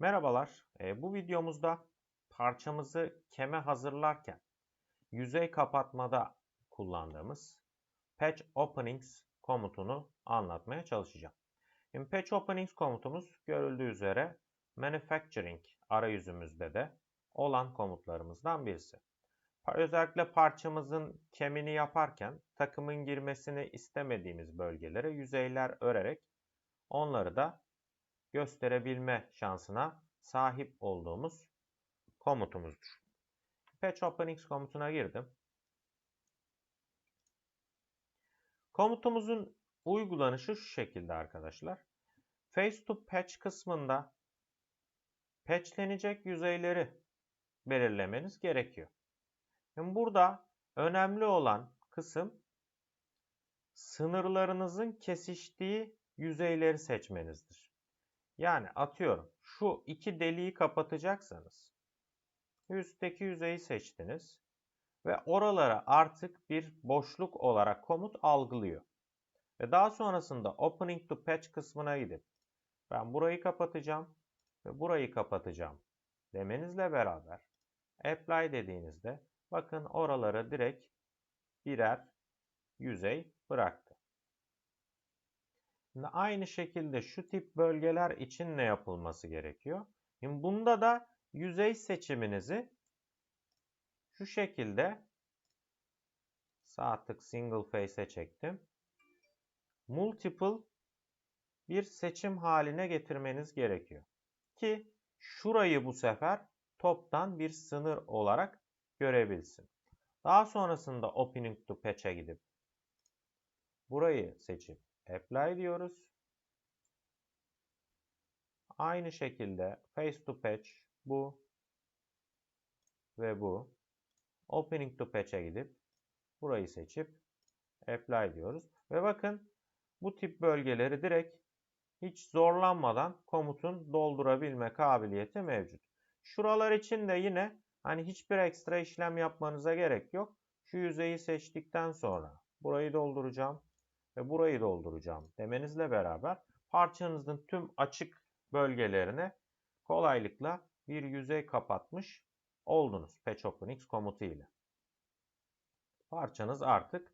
Merhabalar. Ee, bu videomuzda parçamızı keme hazırlarken yüzey kapatmada kullandığımız Patch Openings komutunu anlatmaya çalışacağım. Şimdi Patch Openings komutumuz görüldüğü üzere Manufacturing arayüzümüzde de olan komutlarımızdan birisi. Özellikle parçamızın kemini yaparken takımın girmesini istemediğimiz bölgelere yüzeyler örerek onları da gösterebilme şansına sahip olduğumuz komutumuzdur. Patch Openings komutuna girdim. Komutumuzun uygulanışı şu şekilde arkadaşlar. Face to Patch kısmında patchlenecek yüzeyleri belirlemeniz gerekiyor. Şimdi burada önemli olan kısım sınırlarınızın kesiştiği yüzeyleri seçmenizdir. Yani atıyorum şu iki deliği kapatacaksanız üstteki yüzeyi seçtiniz ve oralara artık bir boşluk olarak komut algılıyor. Ve daha sonrasında Opening to Patch kısmına gidip ben burayı kapatacağım ve burayı kapatacağım demenizle beraber Apply dediğinizde bakın oralara direkt birer yüzey bıraktı. Şimdi aynı şekilde şu tip bölgeler için ne yapılması gerekiyor? Şimdi bunda da yüzey seçiminizi şu şekilde sağ tık single face'e çektim. Multiple bir seçim haline getirmeniz gerekiyor. Ki şurayı bu sefer toptan bir sınır olarak görebilsin. Daha sonrasında Opening to Patch'e gidip burayı seçip Apply diyoruz. Aynı şekilde Face to Patch bu ve bu. Opening to Patch'e gidip burayı seçip Apply diyoruz. Ve bakın bu tip bölgeleri direkt hiç zorlanmadan komutun doldurabilme kabiliyeti mevcut. Şuralar için de yine hani hiçbir ekstra işlem yapmanıza gerek yok. Şu yüzeyi seçtikten sonra burayı dolduracağım ve burayı dolduracağım demenizle beraber parçanızın tüm açık bölgelerine kolaylıkla bir yüzey kapatmış oldunuz Patch Openings komutu ile. Parçanız artık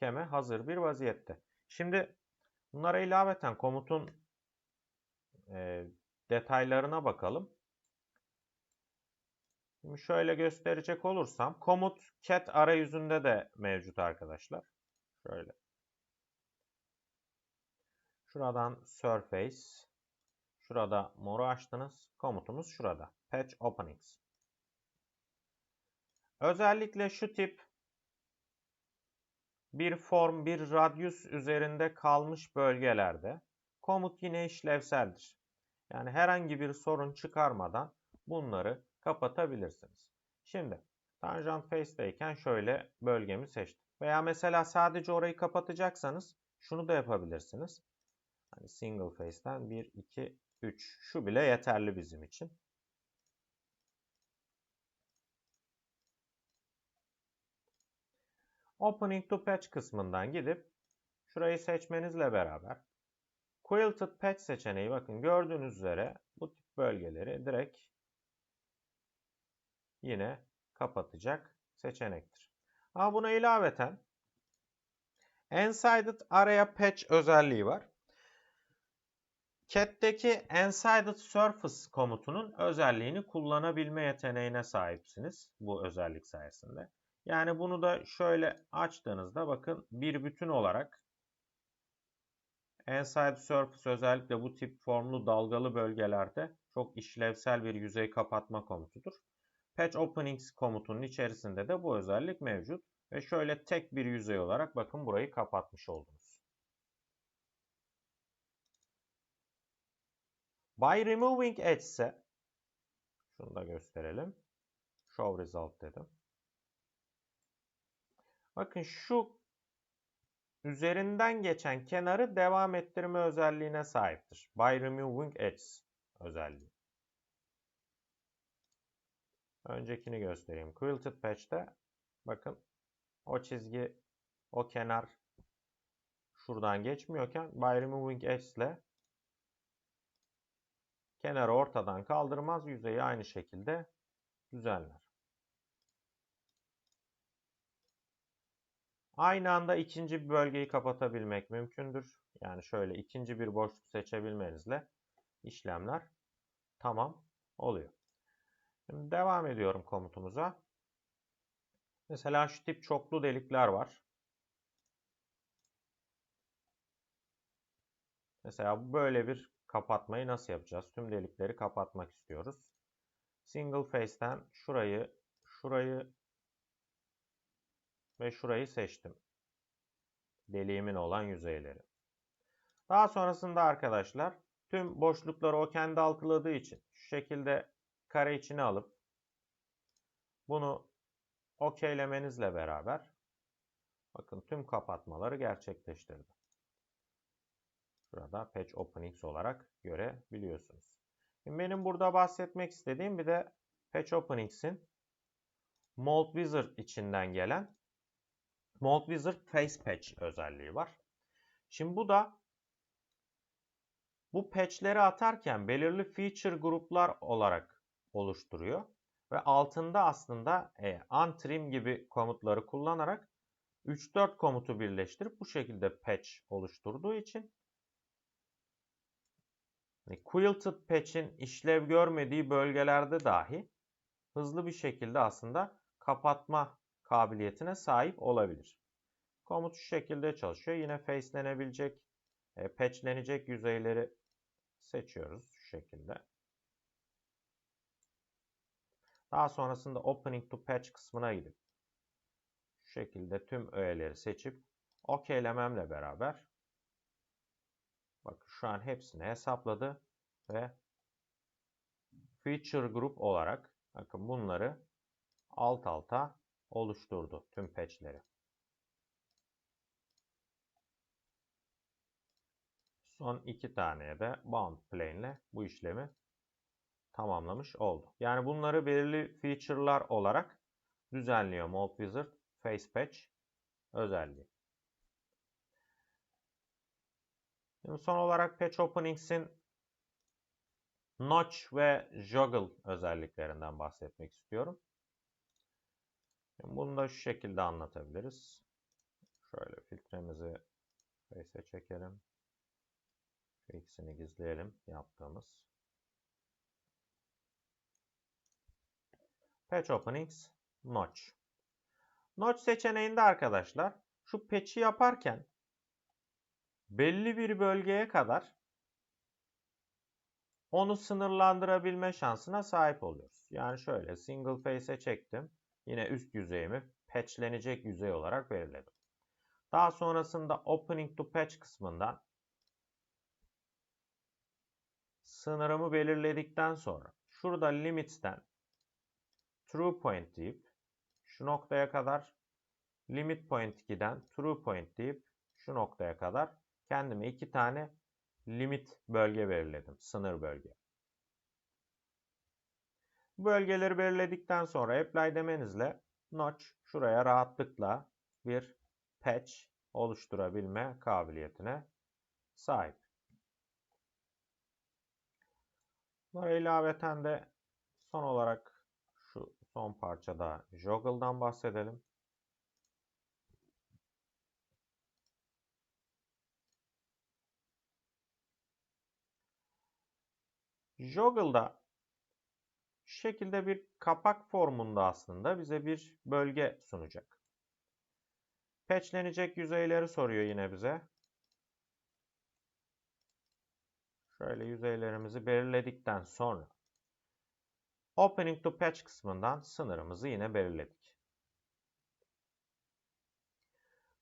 keme hazır bir vaziyette. Şimdi bunlara ilaveten komutun e, detaylarına bakalım. Şimdi şöyle gösterecek olursam komut cat arayüzünde de mevcut arkadaşlar. Şöyle Şuradan surface. Şurada moru açtınız. Komutumuz şurada. Patch openings. Özellikle şu tip bir form, bir radius üzerinde kalmış bölgelerde komut yine işlevseldir. Yani herhangi bir sorun çıkarmadan bunları kapatabilirsiniz. Şimdi tangent face'deyken şöyle bölgemi seçtim. Veya mesela sadece orayı kapatacaksanız şunu da yapabilirsiniz. Hani single face'ten 1, 2, 3. Şu bile yeterli bizim için. Opening to Patch kısmından gidip şurayı seçmenizle beraber Quilted Patch seçeneği bakın gördüğünüz üzere bu tip bölgeleri direkt yine kapatacak seçenektir. Ama buna ilaveten Ensided Area Patch özelliği var. Cat'teki Ensided Surface komutunun özelliğini kullanabilme yeteneğine sahipsiniz bu özellik sayesinde. Yani bunu da şöyle açtığınızda bakın bir bütün olarak Inside Surface özellikle bu tip formlu dalgalı bölgelerde çok işlevsel bir yüzey kapatma komutudur. Patch Openings komutunun içerisinde de bu özellik mevcut. Ve şöyle tek bir yüzey olarak bakın burayı kapatmış oldunuz. By removing edge şunu da gösterelim. Show result dedim. Bakın şu üzerinden geçen kenarı devam ettirme özelliğine sahiptir. By removing edge özelliği. Öncekini göstereyim. Quilted Patch'te bakın o çizgi, o kenar şuradan geçmiyorken by removing edge ile kenarı ortadan kaldırmaz. Yüzeyi aynı şekilde düzenler. Aynı anda ikinci bir bölgeyi kapatabilmek mümkündür. Yani şöyle ikinci bir boşluk seçebilmenizle işlemler tamam oluyor. Şimdi devam ediyorum komutumuza. Mesela şu tip çoklu delikler var. Mesela böyle bir kapatmayı nasıl yapacağız? Tüm delikleri kapatmak istiyoruz. Single face'ten şurayı, şurayı ve şurayı seçtim. Deliğimin olan yüzeyleri. Daha sonrasında arkadaşlar tüm boşlukları o kendi algıladığı için şu şekilde kare içine alıp bunu okeylemenizle beraber bakın tüm kapatmaları gerçekleştirdi. Şurada Patch Openings olarak görebiliyorsunuz. Şimdi benim burada bahsetmek istediğim bir de Patch Openings'in Mold Wizard içinden gelen Mold Wizard Face Patch özelliği var. Şimdi bu da bu patchleri atarken belirli feature gruplar olarak oluşturuyor. Ve altında aslında e, untrim gibi komutları kullanarak 3-4 komutu birleştirip bu şekilde patch oluşturduğu için hani Quilted Patch'in işlev görmediği bölgelerde dahi hızlı bir şekilde aslında kapatma kabiliyetine sahip olabilir. Komut şu şekilde çalışıyor. Yine facelenebilecek, e, patchlenecek yüzeyleri seçiyoruz şu şekilde. Daha sonrasında Opening to Patch kısmına gidip şu şekilde tüm öğeleri seçip OK'lememle beraber bakın şu an hepsini hesapladı ve Feature Group olarak bakın bunları alt alta oluşturdu tüm patchleri. Son iki taneye de bound plane ile bu işlemi tamamlamış oldu. Yani bunları belirli feature'lar olarak düzenliyor Mold Face Patch özelliği. Şimdi son olarak Patch Openings'in Notch ve Joggle özelliklerinden bahsetmek istiyorum. Şimdi bunu da şu şekilde anlatabiliriz. Şöyle filtremizi Face'e çekelim. Şu ikisini gizleyelim yaptığımız. Patch Openings Notch. Notch seçeneğinde arkadaşlar şu patch'i yaparken belli bir bölgeye kadar onu sınırlandırabilme şansına sahip oluyoruz. Yani şöyle single face'e çektim. Yine üst yüzeyimi patchlenecek yüzey olarak belirledim. Daha sonrasında opening to patch kısmından sınırımı belirledikten sonra şurada limits'ten true point deyip şu noktaya kadar limit point 2'den true point deyip şu noktaya kadar kendime iki tane limit bölge belirledim. Sınır bölge. Bu bölgeleri belirledikten sonra apply demenizle notch şuraya rahatlıkla bir patch oluşturabilme kabiliyetine sahip. Bunlara ilaveten de son olarak şu son parçada Joggle'dan bahsedelim. Joggle'da şu şekilde bir kapak formunda aslında bize bir bölge sunacak. Patchlenecek yüzeyleri soruyor yine bize. Şöyle yüzeylerimizi belirledikten sonra Opening to Patch kısmından sınırımızı yine belirledik.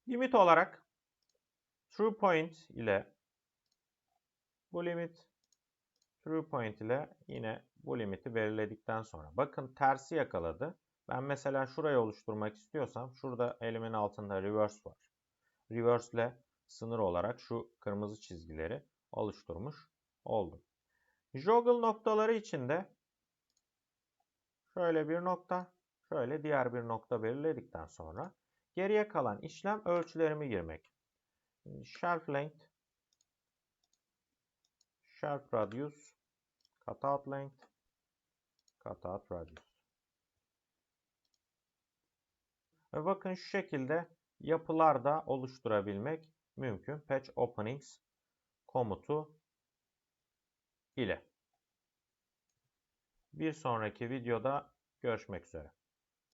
Limit olarak True Point ile bu limit True Point ile yine bu limiti belirledikten sonra bakın tersi yakaladı. Ben mesela şurayı oluşturmak istiyorsam şurada elimin altında reverse var. Reverse ile sınır olarak şu kırmızı çizgileri oluşturmuş oldum. Joggle noktaları içinde şöyle bir nokta, şöyle diğer bir nokta belirledikten sonra geriye kalan işlem ölçülerimi girmek. Shelf length, shelf radius cutout length, cutout radius. Ve bakın şu şekilde yapılar da oluşturabilmek mümkün. Patch openings komutu ile. Bir sonraki videoda görüşmek üzere.